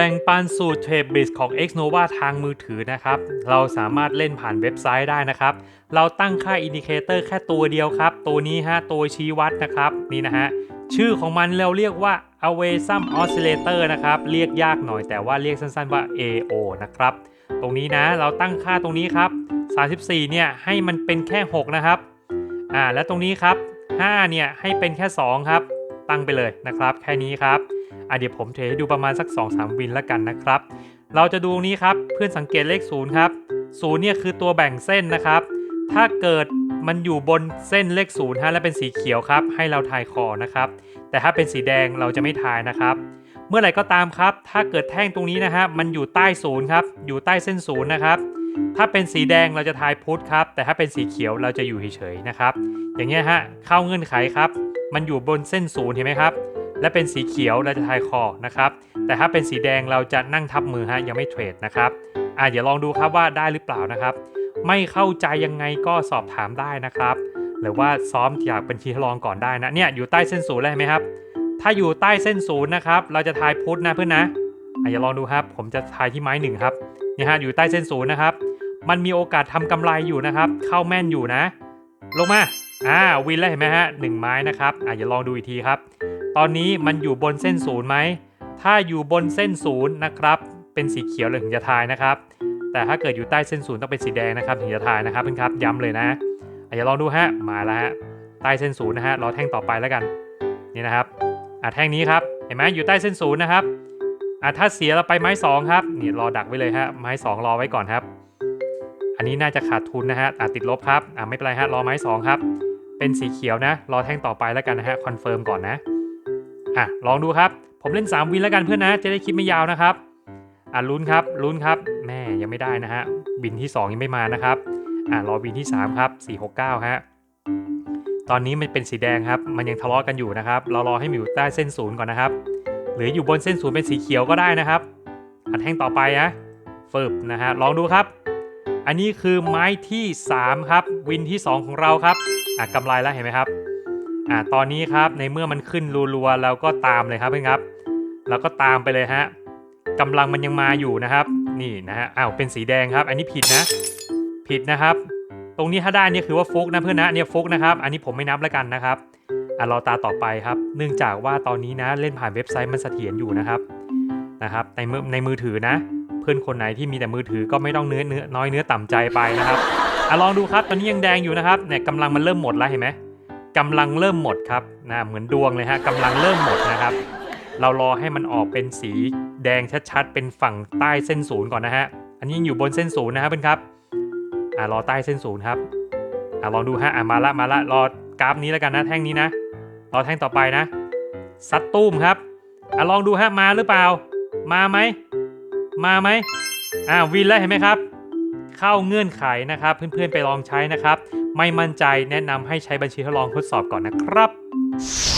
แบ่งปันสูตรเทรดบิสของ Xnova ทางมือถือนะครับ เราสามารถเล่นผ่านเว็บไซต์ได้นะครับ เราตั้งค่าอินดิเคเตอร์แค่ตัวเดียวครับ ตัวนี้ฮะ ตัวชี้วัดนะครับ นี่นะฮะ ชื่อของมันเราเรียกว่า a w a s u m Oscillator นะครับ เรียกยากหน่อยแต่ว่าเรียกสั้นๆว่า AO นะครับ ตรงนี้นะ เราตั้งค่าตรงนี้ครับ 34 เนี่ย ให้มันเป็นแค่ 6 นะครับ อ่า และตรงนี้ครับ 5 เนี่ย ให้เป็นแค่ 2 ครับ ตั้งไปเลยนะครับ แค่นี้ครับ อะเดี๋ยวผมเทให้ดูประมาณสัก 2-3 วินแล้วกันนะครับ เราจะดูตรงนี้ครับเพื่อนสังเกตเลข0ครับ0เนี่ยคือตัวแบ่งเส้นนะครับ ถ้าเกิดมันอยู่บนเส้นเลข0ฮะและเป็นสีเขียวครับ ให้เราทายคอนะครับ แต่ถ้าเป็นสีแดงเราจะไม่ทายนะครับ เมื่อไหร่ก็ตามครับ ถ้าเกิดแท่งตรงนี้นะฮะมันอยู่ใต้ศูนย์ครับอยู่ใต้เส้นศูนย์นะครับถ้าเป็นสีแดงเราจะทายพุทธครับ แต่ถ้าเป็นสีเขียวเราจะอยู่เฉยๆนะครับ อย่างเงี้ยฮะเข้าเงื่อนไขครับ มันอยู่บนเส้นศูนย์เห็นไหมครับ และเป็นสีเขียวเราจะทายคอนะครับ แต่ถ้าเป็นสีแดงเราจะนั่งทับมือฮะยังไม่เทรดนะครับอะเดี๋ยวลองดูครับว่าได้หรือเปล่านะครับ ไม่เข้าใจยังไงก็สอบถามได้นะครับ หรือว่าซ้อมอยากเป็นทีทดลองก่อนได้นะเนี่ยอยู่ใต้เส้นศูนย์เลยไหมครับ ถ้าอยู่ใต้เส้นศูนย์นะครับเราจะทายพุทธนะเพื่อนนะอะอย่าลองดูครับ ผมจะทายที่ไม้หนึ่งครับเนี่ยฮะอยู่ใต้เส้นศูนย์นะครับ มันมีโอกาสทำกำไรอยู่นะครับ เข้าแม่นอยู่นะ ลงมาอ่าวินแล้วเห็นไหมฮะหนึ่งไม้นะครับอะอย่าลองดูอีกทีครับ ตอนนี้มันอยู่บนเส้นศูนย์ไหม ถ้าอยู่บนเส้นศูนย์นะครับ เป็นสีเขียวเลยถึงจะทายนะครับ แต่ถ้าเกิดอยู่ใต้เส้นศูนย์ต้องเป็นสีแดงนะครับถึงจะทายนะครับเพื่อนครับย้ำเลยนะอย่าลองดูฮะ มาแล้วฮะ ใต้เส้นศูนย์นะฮะ รอแท่งต่อไปแล้วกัน นี่นะครับ อะแท่งนี้ครับ เห็นไหมอยู่ใต้เส้นศูนย์นะครับ อะถ้าเสียเราไปไม้สองครับ นี่รอดักไว้เลยฮะ ไม้สองรอไว้ก่อนครับ อันนี้น่าจะขาดทุนนะฮะ อะติดลบครับ อะไม่เป็นไรฮะ รอไม้สองครับ เป็นสีเขียวนะ รอแท่งต่อไปแล้วกันนะฮะ คอนเฟิร์มก่อนนะ อะลองดูครับ ผมเล่น 3 วินแล้วกันเพื่อนนะ จะได้คลิปไม่ยาวนะครับ อะลุ้นครับลุ้นครับแม่ยังไม่ได้นะฮะวินที่ 2 ยังไม่มานะครับ อะรอวินที่ 3 ครับ 469 ฮะ ตอนนี้มันเป็นสีแดงครับ มันยังทะเลาะกันอยู่นะครับ เรารอให้มันอยู่ใต้เส้นศูนย์ก่อนนะครับ หรืออยู่บนเส้นศูนย์เป็นสีเขียวก็ได้นะครับอะแท่งต่อไปนะฝึบนะฮะลองดูครับ อันนี้คือไม้ที่ 3 ครับ วินที่ 2 ของเราครับอะกำไรแล้วเห็นไหมครับ อะตอนนี้ครับในเมื่อมันขึ้นรัวๆเราก็ตามเลยครับเพื่อนครับเราก็ตามไปเลยฮะกำลังมันยังมาอยู่นะครับ นี่นะฮะอ้าวเป็นสีแดงครับ อันนี้ผิดนะ ผิดนะครับ ตรงนี้ถ้าได้เนี่ยคือว่าฟุกนะเพื่อนนะเนี่ยฟุกนะครับ อันนี้ผมไม่นับแล้วกันนะครับอะรอตาต่อไปครับ เนื่องจากว่าตอนนี้นะเล่นผ่านเว็บไซต์มันเสถียรอยู่นะครับนะครับในมือในมือถือนะ เพื่อนคนไหนที่มีแต่มือถือก็ไม่ต้องเนื้อเนื้อน้อยเนื้อต่ำใจไปนะครับอะลองดูครับตอนนี้ยังแดงอยู่นะครับเนี่ยกำลังมันเริ่มหมดแล้วเห็นไหม กำลังเริ่มหมดครับนะเหมือนดวงเลยฮะกำลังเริ่มหมดนะครับ เรารอให้มันออกเป็นสีแดงชัดๆ เป็นฝั่งใต้เส้นศูนย์ก่อนนะฮะอันนี้อยู่บนเส้นศูนย์นะครับเพื่อนครับอ่ารอใต้เส้นศูนย์ครับอ่าลองดูฮะอ่ามาละมาละรอกราฟนี้แล้วกันนะแท่งนี้นะรอแท่งต่อไปนะซัดตุ้มครับอ่าลองดูฮะมาหรือเปล่า มาไหมมาไหมอ่าวินแล้วเห็นไหมครับ เข้าเงื่อนไขนะครับ เพื่อนๆไปลองใช้นะครับ ไม่มั่นใจแนะนำให้ใช้บัญชีทดลองทดสอบก่อนนะครับ